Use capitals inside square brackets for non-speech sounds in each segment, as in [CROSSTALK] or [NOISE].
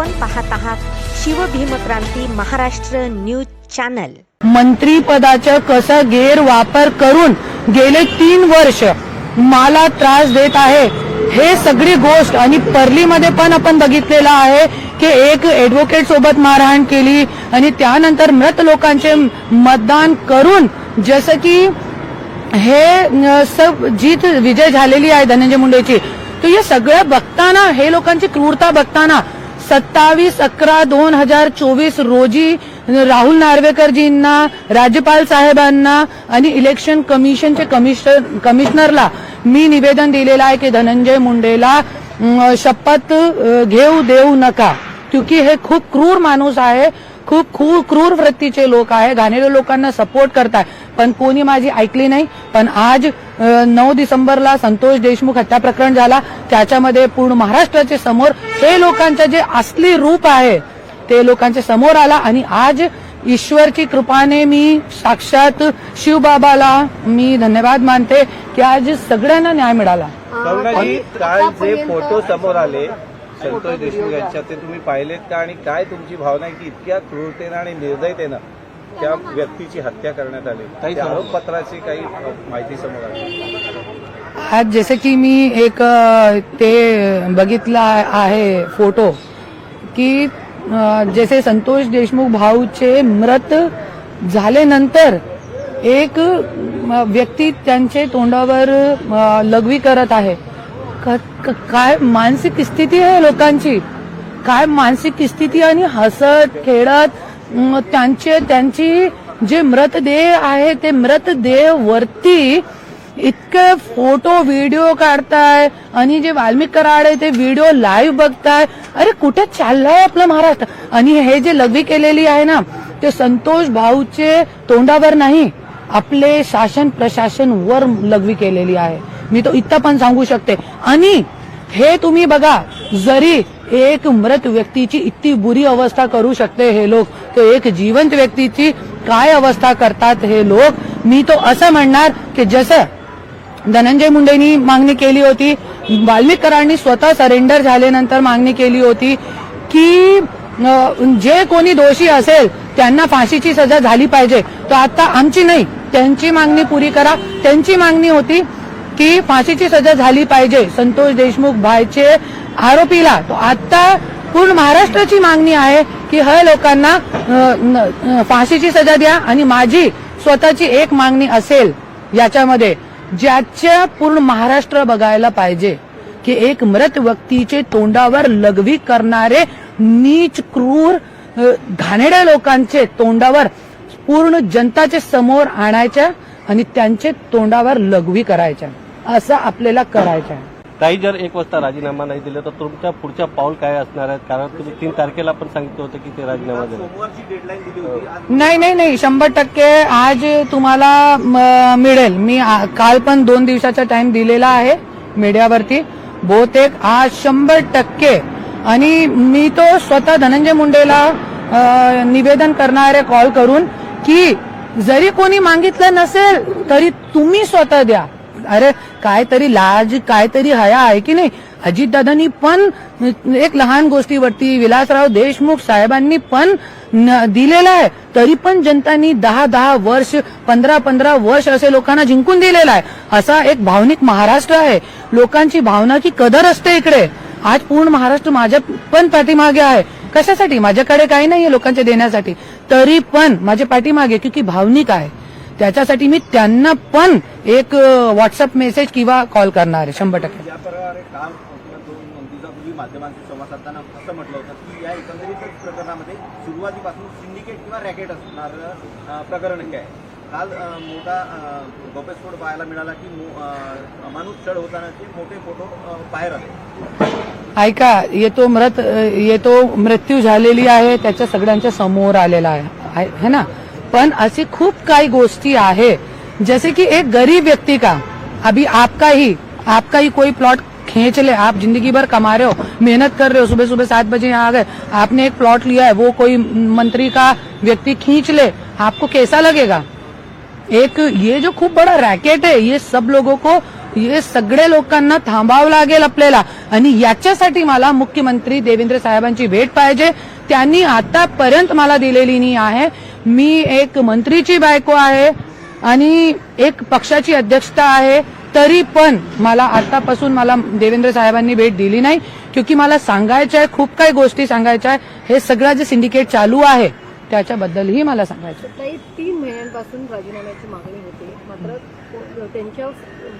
आपण पाहत आहात शिवभीमक्रांती महाराष्ट्र न्यूज चॅनल. मंत्रीपदाचा कसा गैरवापर करून गेले तीन वर्ष मला त्रास देत आहे हे सगळी गोष्ट आणि पर्लीमध्ये पण आपण बघितलेलं आहे की एक ऍडव्होकेट सोबत मारहाण केली आणि त्यानंतर मृत लोकांचे मतदान करून जसं की हे सब जीत विजय झालेली आहे धनंजय मुंडेची. तर हे सगळं बघताना हे लोकांची क्रूरता बघताना सत्तावीस अकरा दोन हजार चोवीस रोजी राहुल नार्वेकरजींना राज्यपाल साहेबांना आणि इलेक्शन कमिशनचे कमिशन कमिशनरला मी निवेदन दिलेलं आहे की धनंजय मुंडेला शपथ घेऊ देऊ नका. क्योंकि हे खूप क्रूर माणूस आहे खूप खूप क्रूर वृत्तीचे लोक आहे घाणेरे लोकांना सपोर्ट करताय. पण कोणी माझी ऐकली नाही पण आज नऊ डिसेंबरला संतोष देशमुख हत्या प्रकरण झाला. त्याच्यामध्ये पूर्ण महाराष्ट्राचे समोर हे लोकांचं जे असली रूप आहे ते लोकांच्या समोर आला आणि आज ईश्वरची कृपाने मी साक्षात शिवबाबाला मी धन्यवाद मानते की आज सगळ्यांना न्याय मिळाला. काल जे फोटो समोर आले संतोष देशमुख यांच्या ते तुम्ही पाहिलेत का? आणि काय तुमची भावना आहे की इतक्या क्रूरतेनं आणि निर्दयतेनं त्या व्यक्तीची हत्या करण्यात आली. त्या आरोपपत्राची काही माहिती समोर आली. आज जसे की मी एक ते बघितला आहे फोटो की जसे संतोष देशमुख भाऊचे मृत झाल्यानंतर एक व्यक्ती त्यांचे तोंडावर लघवी करत आहे. काय मानसिक स्थिती आहे लोकांची? काय मानसिक स्थिती आणि हसत खेळत त्यांचे त्यांची जे मृतदेह आहे ते मृतदेह वरती इतके फोटो व्हिडिओ काढताय. आणि जे वाल्मिक कराड आहे ते व्हिडिओ लाईव्ह बघताय. अरे कुठे चाललाय आपलं महाराष्ट्र? आणि हे जे लघवी केलेली आहे ना ते संतोष भाऊचे तोंडावर नाही. आपले शासन प्रशासन वर लघवी केलेली आहे. मी तो इतका पण सांगू शकते. आणि हे तुम्ही बघा जरी एक मृत व्यक्तीची इतकी बुरी अवस्था करू शकते हे लोक. तर एक जिवंत व्यक्तीची काय अवस्था करतात हे लोक? मी तो असं म्हणणार की जसं धनंजय मुंडेनी मागणी केली होती वाल्मिकरांनी स्वतः सरेंडर झाल्यानंतर मागणी केली होती की जे कोणी दोषी असेल त्यांना फाशीची सजा झाली पाहिजे. तर आता आमची नाही त्यांची मागणी पुरी करा. त्यांची मागणी होती की फाशीची सजा झाली पाहिजे. संतोष देशमुख भायचे आरोपीला. तो आता पूर्ण महाराष्ट्राची मागणी आहे की हय लोकांना फाशीची सजा द्या आणि माझी स्वतःची एक मागणी असेल याच्यामध्ये ज्याच्या पूर्ण महाराष्ट्र बघायला पाहिजे की एक मृत व्यक्तीचे तोंडावर लघवी करणारे नीच क्रूर घाणेड्या लोकांचे तोंडावर पूर्ण जनताचे समोर आणायच्या आणि त्यांचे तोंडावर लघवी करायच्या. असं आपल्याला करायचं आहे. ताई जर एक वाजता राजीनामा नाही दिला तर तुमच्या पुढच्या पाऊल काय असणार आहे कारण तुम्ही तीन तारखेला पण सांगितलं होतं की ते राजीनामा दिला सोमवारची डेडलाईन दिली होती. आज नाही नाही नाही. शंभर टक्के आज तुम्हाला म, मिळेल. मी आ- काल पण दोन दिवसाचा टाइम दिलेला आहे मीडियावरती बहुतेक आज शंभर टक्के. आणि मी तो स्वतः धनंजय मुंडेला निवेदन करणार कॉल करून की जरी कोणी मागितलं नसेल तरी तुम्ही स्वतः द्या. अरे काहीतरी लाज काहीतरी हया आहे की नाही? अजितदादांनी पण एक लहान गोष्टीवरती विलासराव देशमुख साहेबांनी पण दिलेला आहे. तरी पण जनतांनी दहा दहा वर्ष पंधरा पंधरा वर्ष असे लोकांना जिंकून दिलेला आहे. असा एक भावनिक महाराष्ट्र आहे. लोकांची भावनाची कदर असते इकडे. आज पूर्ण महाराष्ट्र माझ्या पण पाठीमागे आहे. कशासाठी? माझ्याकडे काही नाहीये लोकांच्या देण्यासाठी. तरी पण माझ्या पाठीमागे क्योंकि भावनिक आहे. त्याच्यासाठी मी त्यांना पण एक व्हॉट्सअप मेसेज किंवा कॉल करणार आहे शंभर टक्के. या प्रकारे काल किंवा दोन दिवसापूर्वी माध्यमांशी संवाद साधताना असं म्हटलं होतं की या एकंदरीतच प्रकरणामध्ये सुरुवातीपासून सिंडिकेट किंवा रॅकेट असणार अं, प्रकरण हे आहे. काल अं, मोठा अं, गौप्यस्फोट पाहायला मिळाला की मो- अं, अमानुष छळ होतानाचे मोठे फोटो अं, बाहेर आले. ऐका येतो मृत येतो मृत्यू झालेली आहे त्याच्या सगळ्यांच्या समोर आलेला आहे आहे- है ना? पण अशी खूप काही गोष्टी आहे. जैसे कि एक गरीब व्यक्ति का अभी आपका ही आपका ही कोई प्लॉट खींच ले आप जिंदगी भर कमा रहे हो मेहनत कर रहे हो सुबह सुबह सात बजे यहाँ आ गए आपने एक प्लॉट लिया है वो कोई मंत्री का व्यक्ति खींच ले आपको कैसा लगेगा? एक ये जो खूप बड़ा रॅकेट आहे ये सब लोगों को हे सगळे लोकांना थांबावं लागेल आपल्याला. आणि याच्यासाठी मला मुख्यमंत्री देवेंद्र साहेबांची भेट पाहिजे. त्यांनी आतापर्यंत मला दिलेली नाही आहे. मी एक मंत्रीची बायको आहे आणि एक पक्षाची अध्यक्षता आहे तरी पण मला आतापासून मला देवेंद्र साहेबांनी भेट दिली नाही क्योंकि मला सांगायचं आहे खूप काही गोष्टी सांगायच्या आहे हे सगळं जे सिंडिकेट चालू आहे त्याच्याबद्दलही मला सांगायचं आहे. तीन महिन्यांपासून राजीनाम्याची मागणी होती मात्र त्यांच्या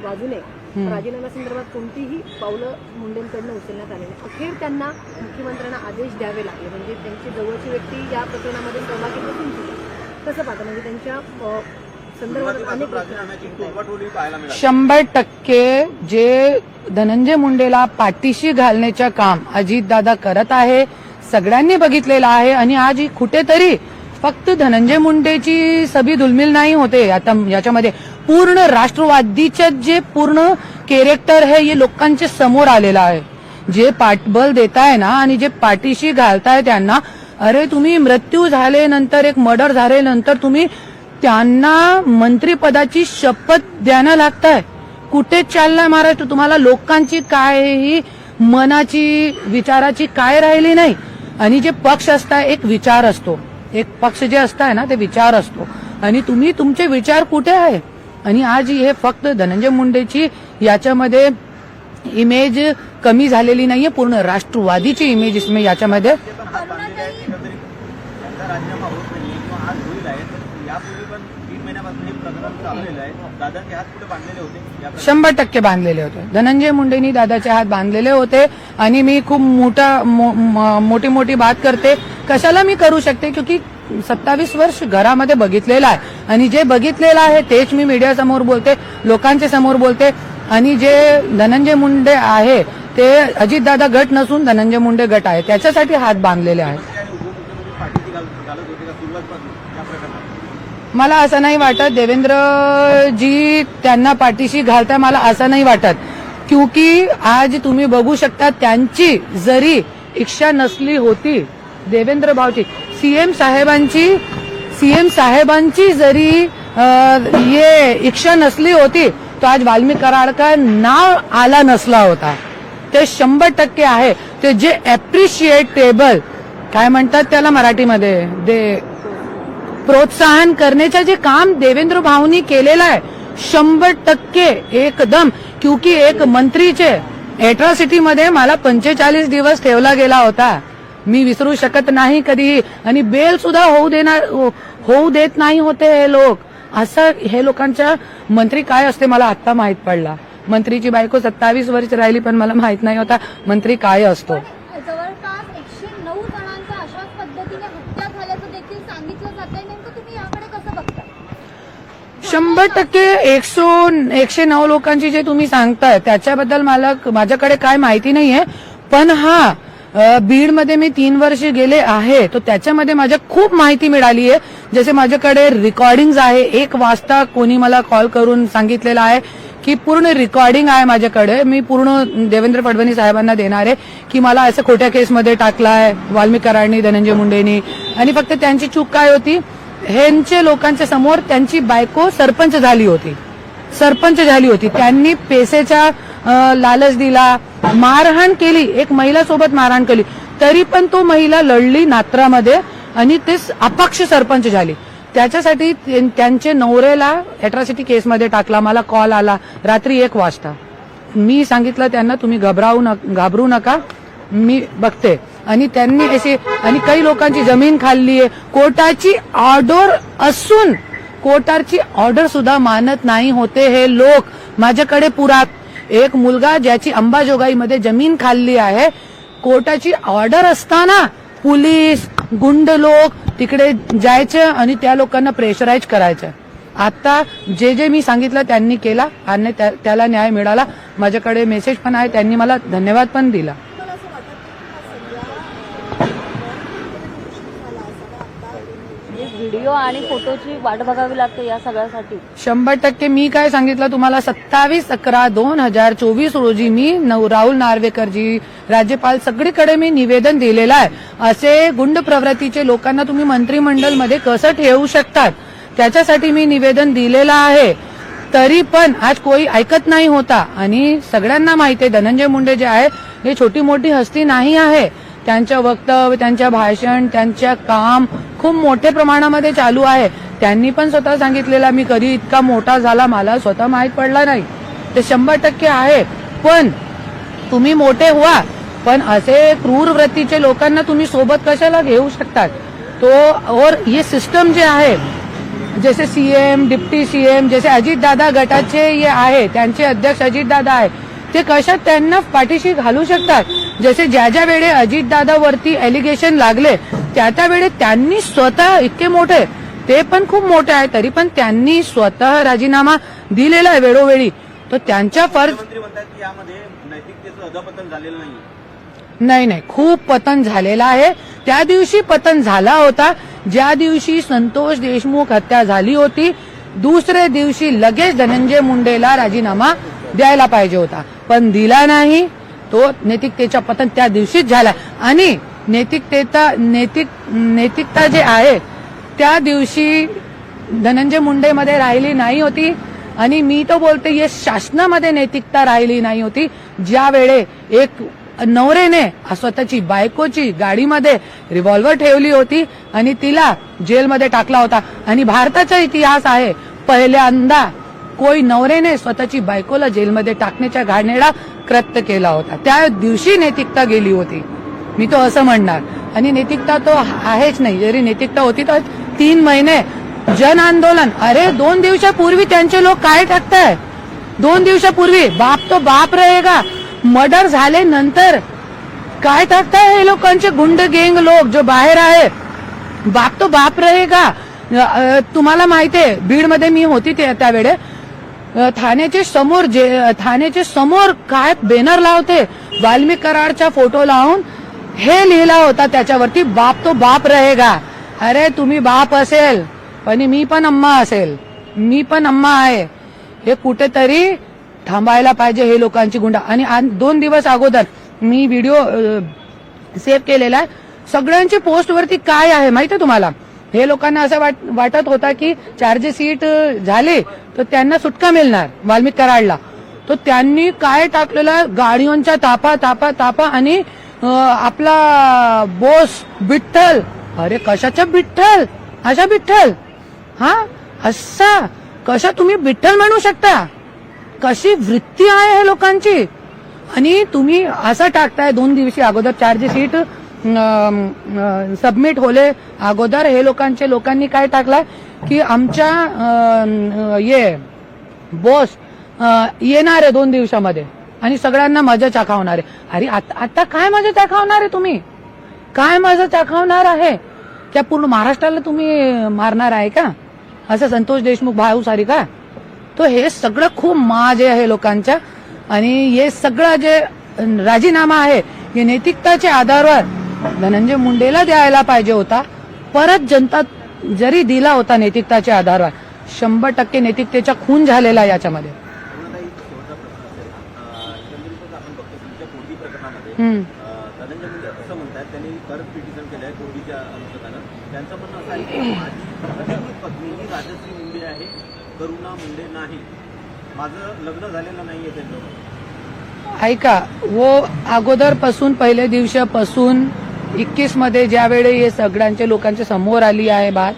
बाजूने राजीनाम्यासंदर्भात कोणतीही पावलं मुंडेंकडनं उचलण्यात आली नाही. अखेर त्यांना मुख्यमंत्र्यांना आदेश द्यावे लागले. म्हणजे त्यांची जवळची व्यक्ती या प्रकरणामध्ये सहभागी नसून सुद्धा. कसं पाहता म्हणजे त्यांच्या संदर्भात शंभर टक्के जे धनंजय मुंडेला पाठीशी घालण्याचं काम अजितदादा करत आहे सगळ्यांनी बघितलेलं आहे आणि आज ही कुठेतरी फक्त धनंजय मुंडेची सभी दुलमिल नाही होते. आता याच्यामध्ये पूर्ण राष्ट्रवादीचे जे पूर्ण कॅरेक्टर आहे हे लोकांच्या समोर आलेलं आहे. जे पाठबल देताय ना आणि जे पाठीशी घालताय त्यांना अरे तुम्ही मृत्यू झाल्यानंतर एक मर्डर झाल्यानंतर तुम्ही त्यांना मंत्रिपदाची शपथ द्यायला लागताय. कुठे चाललाय महाराष्ट्र? तुम्हाला लोकांची काय ही मनाची विचाराची काय राहिली नाही. आणि जे पक्ष असताय एक विचार असतो. एक पक्ष जे असताय ना ते विचार असतो. आणि तुम्ही तुमचे विचार कुठे आहे? आणि आज हे फक्त धनंजय मुंडेची याच्यामध्ये इमेज कमी झालेली नाहीये पूर्ण राष्ट्रवादीची इमेज याच्यामध्ये. शंभर टक्के बांधलेले होते. धनंजय मुंडेनी दादाचे हात बांधलेले होते आणि मी खूप मोठा मोठी मोठी बात करते. कशाला मी करू शकते? क्योंकि सत्तावीस वर्ष घरामध्ये बघितलेलं आहे. आणि जे बघितलेलं आहे तेच मी मीडिया समोर बोलते लोकांच्या समोर बोलते. आणि जे धनंजय मुंडे आहे ते अजितदादा गट नसून धनंजय मुंडे गट आहे. त्याच्यासाठी हात बांधलेले आहेत. मला असं नाही वाटत देवेंद्रजी त्यांना पाठीशी घालताय मला असं नाही वाटत. क्योंकि आज तुम्ही बघू शकता त्यांची जरी इच्छा नसली होती देवेंद्र भावची सीएम साहेबांची सीएम साहेबांची जरी ये इच्छा नसली होती तो आज वाल्मिक कराडकर नाव आला नसला होता. ते शंभर टक्के आहे. ते जे एप्रिशिएटेबल काय म्हणतात त्याला मराठीमध्ये? दे प्रोत्साहन करण्याचं जे काम देवेंद्र भाऊनी केलेलं आहे शंभर टक्के एकदम. क्युकी एक मंत्रीचे एट्रॉसिटी मध्ये मला पंचेचाळीस दिवस ठेवला गेला होता. मी विसरू शकत नाही कधी आणि बेल सुद्धा होऊ देणार होऊ देत नाही होते हे लोक. असं हे लोकांच्या मंत्री काय असते मला आता माहीत पडला. मंत्रीची बायको सत्तावीस वर्ष राहिली पण मला माहीत नाही होता मंत्री काय असतो. जवळपास एकशे नऊ जणांचा अशाच पद्धतीने हत्या झाल्याचं देखील सांगितलं जात आहे नेमकं तुम्ही याकडे कसं बघता शंभर टक्के एकशो एकशे नऊ लोकांची जे तुम्ही सांगताय त्याच्याबद्दल मला माझ्याकडे काय माहिती नाहीये. पण हा बीडमध्ये मी तीन वर्ष गेले आहे तर त्याच्यामध्ये माझ्या खूप माहिती मिळाली आहे जसे माझ्याकडे रेकॉर्डिंग आहे एक वाजता कोणी मला कॉल करून सांगितलेलं आहे की पूर्ण रेकॉर्डिंग आहे माझ्याकडे. मी पूर्ण देवेंद्र फडणवीस साहेबांना देणार आहे की मला असं खोट्या केसमध्ये टाकलाय वाल्मिकरांनी धनंजय मुंडेनी. आणि फक्त त्यांची चूक काय होती? ह्यांचे लोकांच्या समोर त्यांची बायको सरपंच झाली होती. सरपंच झाली होती. त्यांनी पेसेचा लालच दिला मारहाण केली. एक महिला सोबत मारहाण केली. तरी पण तो महिला लढली नात्रामध्ये आणि ते स- अपक्ष सरपंच झाली. त्याच्यासाठी त्यां- त्यांचे नवऱ्याला अट्रॉसिटी केसमध्ये टाकला. मला कॉल आला. रात्री एक वाजता. मी सांगितलं त्यांना तुम्ही घबरावू नका घाबरू नका. मी बघते. आणि त्यांनी असे आणि काही लोकांची जमीन खाल्ली आहे कोर्टाची ऑर्डर असून कोर्टाची ऑर्डर सुद्धा मानत नाही होते हे लोक. माझ्याकडे पुरा एक मुलगा ज्याची अंबाजोगाईमध्ये जमीन खाल्ली आहे कोर्टाची ऑर्डर असताना पोलीस गुंड लोक तिकडे जायचे आणि त्या लोकांना प्रेशराईज करायचं. आता जे जे मी सांगितलं त्यांनी केला आणि त्या- त्याला न्याय मिळाला. माझ्याकडे मेसेज पण आहे त्यांनी मला धन्यवाद पण दिला मला असं वाटत की हा सगळा व्हिडिओ आणि फोटोची वाट बघावी लागते या सगळ्यासाठी. शंभर टक्के मी काय सांगितलं तुम्हाला सत्तावीस अकरा दोन हजार चोवीस रोजी मी राहुल नार्वेकरजी राज्यपाल सगळीकडे मी निवेदन दिलेलं आहे. असे गुंड प्रवृत्तीचे लोकांना तुम्ही मंत्रिमंडळमध्ये कसं ठेवू शकतात त्याच्यासाठी मी निवेदन दिलेलं आहे. तरी पण आज कोई ऐकत नाही होता. आणि सगळ्यांना माहिती आहे धनंजय मुंडे जे आहे हे छोटी मोठी हस्ती नाही आहे. त्यांच्या वक्तव्य त्यांच्या भाषण त्यांच्या काम खूप मोठ्या प्रमाणामध्ये चालू आहे. त्यांनी पण स्वतः सांगितलेला मी कधी इतका मोठा झाला मला स्वतः माहीत पडला नाही. ते शंभर टक्के आहे. पण तुम्ही मोठे व्हा. पण असे क्रूर वृत्तीचे लोकांना तुम्ही सोबत कशाला घेऊ शकतात? तो और ये सिस्टम जे आहे जसे सीएम डिप्टी सीएम जसे अजित दादा गटाचे ये आहे त्यांचे अध्यक्ष अजित दादा आहे ते कशात त्यांना पाठीशी घालू शकतात? जसे ज्या ज्या वेळे अजित दादावरती एलिगेशन लागले त्या त्या वेळे त्यांनी स्वतः इतके मोठे ते पण खूप मोठे आहे तरी पण त्यांनी स्वतः राजीनामा दिलेला आहे वेळोवेळी. तो त्यांच्या नाही नाही नाही खूप पतन झालेलं आहे. त्या दिवशी पतन झाला होता. ज्या दिवशी संतोष देशमुख हत्या झाली होती दुसऱ्या दिवशी लगेच धनंजय मुंडेला राजीनामा द्यायला पाहिजे होता. पण दिला नाही. तो नैतिकतेच्या पतन त्या दिवशीच झाला आणि नैतिकतेचा नैतिक नैतिकता जे आहे त्या दिवशी धनंजय मुंडेमध्ये राहिली नाही होती. आणि मी तो बोलते ये शासनामध्ये नैतिकता राहिली नाही होती. ज्या वेळे एक नवरेने स्वतःची बायकोची गाडीमध्ये रिव्हॉल्वर ठेवली होती आणि तिला जेलमध्ये टाकला होता. आणि भारताचा इतिहास आहे पहिल्यांदा कोई नवरेने स्वतःची बायकोला जेलमध्ये टाकण्याच्या घाणेडा कृत्य केला होता. त्या दिवशी नैतिकता गेली होती. मी तो असं म्हणणार. आणि नैतिकता तो आहेच नाही. जरी नैतिकता होती तर तीन महिने जन आंदोलन. अरे दोन दिवसापूर्वी त्यांचे लोक काय टाकताय दोन दिवसापूर्वी बाप तो बाप रहेगा. मर्डर झाले नंतर काय टाकताय हे लोकांचे गुंड गेंग लोक जो बाहेर आहे? बाप तो बाप रहेगा. तुम्हाला माहितीये बीडमध्ये मी होती ते- त्यावेळे. ठाण्याचे समोर जे ठाण्याचे समोर काय बॅनर लावते? वाल्मिक कराडचा फोटो लावून हे लिहिला होता त्याच्यावरती बाप तो बाप रहेगा. अरे तुम्ही बाप असेल पण मी पण अम्मा असेल. मी पण अम्मा आहे. हे कुठेतरी थांबायला पाहिजे हे लोकांची गुंडा. आणि दोन दिवस अगोदर मी व्हिडिओ सेव्ह केलेला. आहे सगळ्यांची पोस्टवरती काय आहे माहिती आहे तुम्हाला? हे लोकांना असं वाट, वाटत होता की चार्जेस सीट झाले तर त्यांना सुटका मिळणार वाल्मिक कराडला. तर त्यांनी काय टाकलेलं? गाडीवांच्या तापा तापा तापा आणि आपला बोस विठ्ठल अरे कशाचा विठ्ठल अशा विठ्ठल हा? असा? कशा तुम्ही विठ्ठल म्हणू शकता? कशी वृत्ती आहे हे लोकांची? आणि तुम्ही असं टाकताय दोन दिवशी अगोदर चार्ज सीट सबमिट होले. अगोदर हे लोकांचे लोकांनी काय टाकलाय? की आमच्या ये बॉस येणार आहे दोन दिवसामध्ये. आणि सगळ्यांना मजा चाखावणार आहे. अरे आता आता काय मजा चाखावणार आहे तुम्ही? काय मजा चाखावणार आहे? त्या पूर्ण महाराष्ट्राला तुम्ही मारणार आहे का? असं संतोष देशमुख भाऊ सारी का? तो हे सगळं खूप माज आहे लोकांच्या. आणि हे सगळं जे राजीनामा आहे हे नैतिकताच्या आधारावर धनंजय मुंडेला द्यायला पाहिजे होता. परत जनता जरी दिला होता नैतिकताच्या आधारावर शंभर टक्के नैतिकतेचा खून झालेला आहे याच्यामध्ये. ऐका वो अगोदरपासून पहिल्या दिवसापासून एकवीसमध्ये ज्यावेळे हे सगळ्यांच्या लोकांच्या समोर आली आहे बात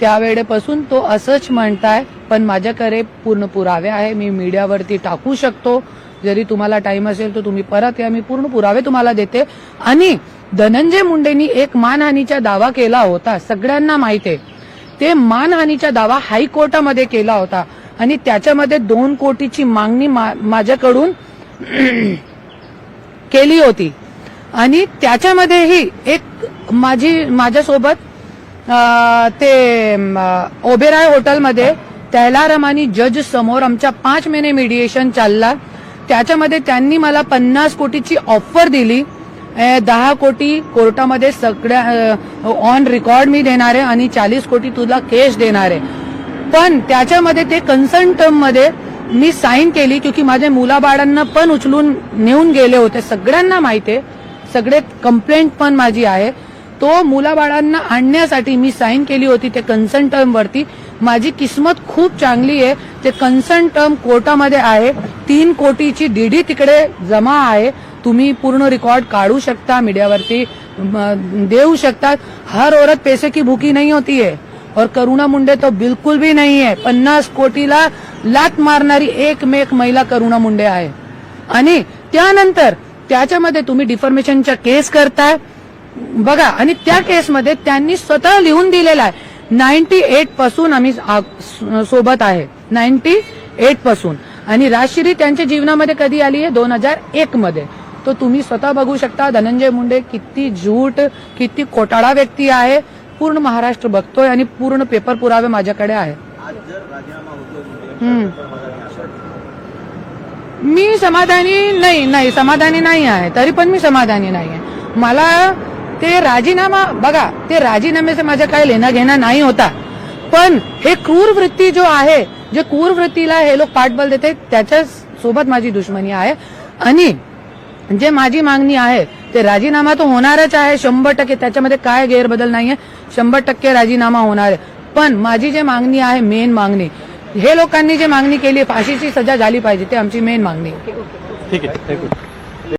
त्यावेळेपासून तो असंच म्हणताय पण माझ्याकडे पूर्ण पुरावे आहे मी मीडियावरती टाकू शकतो. जरी तुम्हाला टाइम असेल तर तुम्ही परत या मी पूर्ण पुरावे तुम्हाला देते. आणि धनंजय मुंडेंनी एक मानहानीचा दावा केला होता सगळ्यांना माहिती आहे. ते मानहानीचा दावा हायकोर्टामध्ये केला होता. आणि त्याच्यामध्ये दोन कोटीची मागणी मा- माझ्याकडून [CLEARS THROAT] केली होती. आणि त्याच्यामध्येही एक माझी माझ्यासोबत ते ओबेराय हॉटेलमध्ये तैलारम जज समोर आमच्या पाच महिने मीडिएशन चालला. त्याच्यामध्ये त्यांनी मला पन्नास कोटीची ऑफर दिली. दहा कोटी कोर्टामध्ये सगळ्या ऑन रेकॉर्ड मी देणार आहे आणि चाळीस कोटी तुला केस देणार. आहे पण त्याच्यामध्ये ते कन्सर्न टर्ममध्ये मी साईन केली क्योंकि माझ्या मुलाबाळांना पण उचलून नेऊन गेले होते. सगळ्यांना माहिती आहे. सगळे कंप्लेंट पण माझी आहे. तो मुलाबाळांना आणण्यासाठी मी साईन केली होती ते कन्सर्न टर्म वरती. माझी किस्मत खूप चांगली आहे. ते कन्सर्न टर्म कोर्टामध्ये आहे. तीन कोटीची डीडी तिकडे जमा आहे. तुम्ही पूर्ण रिकॉर्ड काढू शकता मीडियावरती. देऊ शकतात. हर औरत पैसे की भूकी नाही होती है और करुणा मुंडे तो बिलकुल भी नहीं है. पन्नास कोटीला लात मारणारी एकमेक महिला करुणा मुंडे आहे. आणि त्यानंतर त्याच्यामध्ये तुम्ही डिफॉर्मेशनचा केस करताय. बघा आणि त्या केसमध्ये त्यांनी स्वतः लिहून दिलेला आहे. नाईन्टी एटपासून आम्ही सोबत आहे. नाईन्टी एटपासून. आणि राजश्री त्यांच्या जीवनामध्ये कधी आली आहे? दोन हजार एक मध्ये. तो तुम्ही स्वतः बघू शकता. धनंजय मुंडे किती झूट किती कोटाळा व्यक्ती आहे. पूर्ण महाराष्ट्र बघतोय आणि पूर्ण पेपर पुरावे माझ्याकडे आहे आज जर राजीनामा होतोय हम्म. मुंडे मी समाधानी नाही नाही समाधानी नाही आहे. तरी पण मी समाधानी नाही आहे. मला ते राजीनामा बघा ते राजीनाम्याचं माझं काय लेणं घेणं नाही होता. पण हे क्रूर वृत्ती जो आहे जे क्रूर वृत्तीला हे लोक पाठबल देते त्याच्या सोबत माझी दुश्मनी आहे. आणि जे माझी मागणी आहे ते राजीनामा तो होणारच आहे शंभर टक्के त्याच्यामध्ये काय गैरबदल नाहीये. शंभर टक्के राजीनामा होणार आहे. पण माझी जे मागणी आहे मेन मागणी हे लोकांनी जे मागणी केली फाशीची सजा झाली पाहिजे ते आमची मेन मागणी आहे. ठीक आहे. थँक्यू